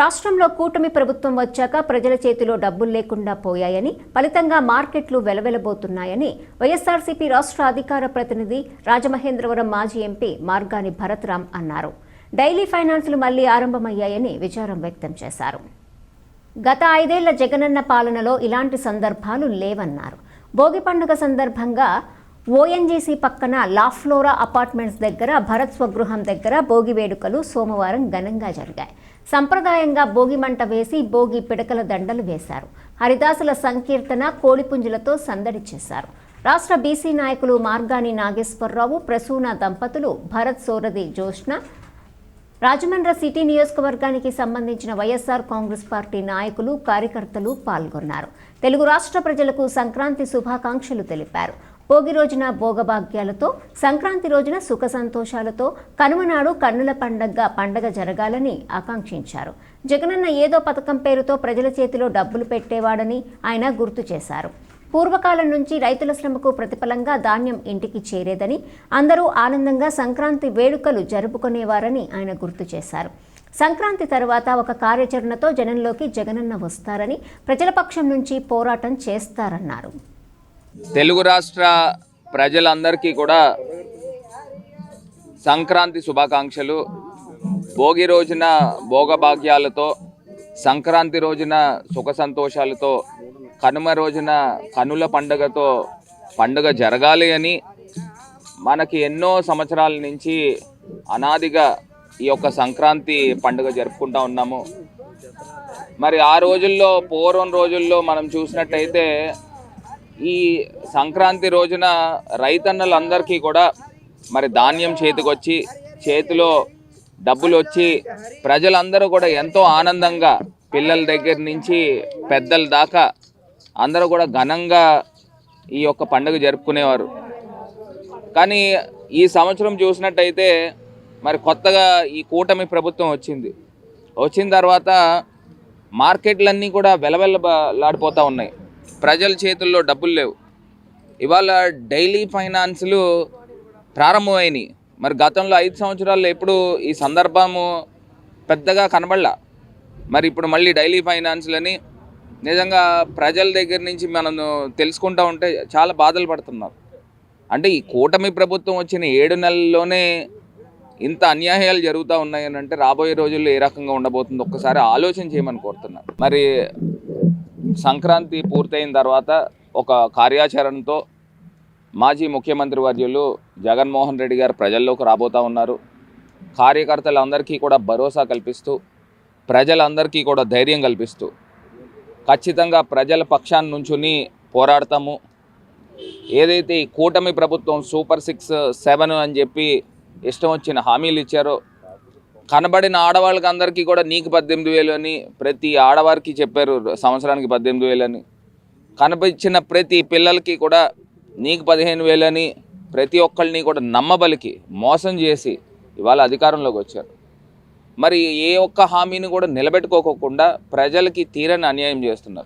రాష్ట్రంలో కూటమి ప్రభుత్వం వచ్చాక ప్రజల చేతిలో డబ్బులు లేకుండా పోయాయని ఫలితంగా మార్కెట్లు వెలవెలబోతున్నాయని వైఎస్ఆర్సీపీ రాష్ట్ర అధికార ప్రతినిధి రాజమహేంద్రవరం మాజీ ఎంపీ మార్గాని భరత్రామ్ అన్నారు. డైలీ ఫైనాన్సులు మళ్ళీ ఆరంభమయ్యాయని విచారం వ్యక్తం చేశారు. గత ఐదేళ్ళ జగనన్న పాలనలో ఇలాంటి సందర్భాలు లేవన్నారు. భోగి పండుగ సందర్భంగా ఓఎన్జీసీ పక్కన లాఫ్లోరా అపార్ట్మెంట్స్ దగ్గర భరత్ స్వగృహం దగ్గర భోగి వేడుకలు సోమవారం ఘనంగా జరిగాయి. సంప్రదాయంగా భోగి మంట వేసి భోగి పిడకల దండలు వేశారు. హరిదాసుల సంకీర్తన కోడిపుంజులతో సందడి చేశారు. రాష్ట్ర బీసీ నాయకులు మార్గాని నాగేశ్వరరావు ప్రసూన దంపతులు భరత్ సోరది జోష్న రాజమండ్రి సిటీ నియోజకవర్గానికి సంబంధించిన వైఎస్ఆర్ కాంగ్రెస్ పార్టీ నాయకులు కార్యకర్తలు పాల్గొన్నారు. తెలుగు రాష్ట్ర ప్రజలకు సంక్రాంతి శుభాకాంక్షలు తెలిపారు. భోగి రోజున భోగభాగ్యాలతో సంక్రాంతి రోజున సుఖ సంతోషాలతో కనుమనాడు కన్నుల పండగ పండగ జరగాలని ఆకాంక్షించారు. జగనన్న ఏదో పథకం పేరుతో ప్రజల చేతిలో డబ్బులు పెట్టేవాడని ఆయన గుర్తు చేశారు. పూర్వకాలం నుంచి రైతుల శ్రమకు ప్రతిఫలంగా ధాన్యం ఇంటికి చేరేదని అందరూ ఆనందంగా సంక్రాంతి వేడుకలు జరుపుకునేవారని ఆయన గుర్తు చేశారు. సంక్రాంతి తర్వాత ఒక కార్యాచరణతో జనంలోకి జగనన్న వస్తారని ప్రజల పక్షం నుంచి పోరాటం చేస్తారన్నారు. తెలుగు రాష్ట్ర ప్రజలందరికీ కూడా సంక్రాంతి శుభాకాంక్షలు. భోగి రోజున భోగభాగ్యాలతో సంక్రాంతి రోజున సుఖ సంతోషాలతో కనుమ రోజున కనుల పండుగతో పండుగ జరగాలి అని మనకి ఎన్నో సంవత్సరాల నుంచి అనాదిగా ఈ యొక్క సంక్రాంతి పండుగ జరుపుకుంటా ఉన్నాము. మరి ఆ రోజుల్లో పూర్వం రోజుల్లో మనం చూసినట్టయితే ఈ సంక్రాంతి రోజున రైతన్నలందరికీ కూడా మరి ధాన్యం చేతికొచ్చి చేతిలో డబ్బులు వచ్చి ప్రజలందరూ కూడా ఎంతో ఆనందంగా పిల్లల దగ్గర నుంచి పెద్దల దాకా అందరూ కూడా ఘనంగా ఈ యొక్క పండుగ జరుపుకునేవారు. కానీ ఈ సంవత్సరం చూసినట్టయితే మరి కొత్తగా ఈ కూటమి ప్రభుత్వం వచ్చింది. వచ్చిన తర్వాత మార్కెట్లన్నీ కూడా వెలవెల్లలాడిపోతూ ఉన్నాయి. ప్రజల చేతుల్లో డబ్బులు లేవు. ఇవాళ డైలీ ఫైనాన్స్లు ప్రారంభమైనవి మరి గతంలో ఐదు సంవత్సరాల్లో ఎప్పుడు ఈ సందర్భము పెద్దగా కనబడలా. మరి ఇప్పుడు మళ్ళీ డైలీ ఫైనాన్స్లని నిజంగా ప్రజల దగ్గర నుంచి మనం తెలుసుకుంటా ఉంటే చాలా బాధలు పడుతున్నారు. అంటే ఈ కూటమి ప్రభుత్వం వచ్చిన ఏడు నెలల్లోనే ఇంత అన్యాయాలు జరుగుతూ ఉన్నాయని అంటే రాబోయే రోజుల్లో ఏ రకంగా ఉండబోతుందో ఒక్కసారి ఆలోచన చేయమని కోరుతున్నాను. మరి సంక్రాంతి పూర్తయిన తర్వాత ఒక కార్యాచరణతో మాజీ ముఖ్యమంత్రి వర్యులు జగన్మోహన్ రెడ్డి గారు ప్రజల్లోకి రాబోతూ ఉన్నారు. కార్యకర్తలందరికీ కూడా భరోసా కల్పిస్తూ ప్రజలందరికీ కూడా ధైర్యం కల్పిస్తూ ఖచ్చితంగా ప్రజల పక్షాన్ని నుంచుని పోరాడతాము. ఏదైతే ఈ కూటమి ప్రభుత్వం సూపర్ సిక్స్ సెవెన్ అని చెప్పి ఇష్టం వచ్చిన హామీలు ఇచ్చారో కనబడిన ఆడవాళ్ళకి అందరికీ కూడా నీకు పద్దెనిమిది వేలు అని ప్రతి ఆడవారికి చెప్పారు సంవత్సరానికి పద్దెనిమిది వేలు అని. కనిపించిన ప్రతి పిల్లలకి కూడా నీకు పదిహేను వేలు అని ప్రతి ఒక్కళ్ళని కూడా నమ్మబలికి మోసం చేసి ఇవాళ అధికారంలోకి వచ్చారు. మరి ఏ ఒక్క హామీని కూడా నిలబెట్టుకోకుండా ప్రజలకి తీరని అన్యాయం చేస్తున్నారు.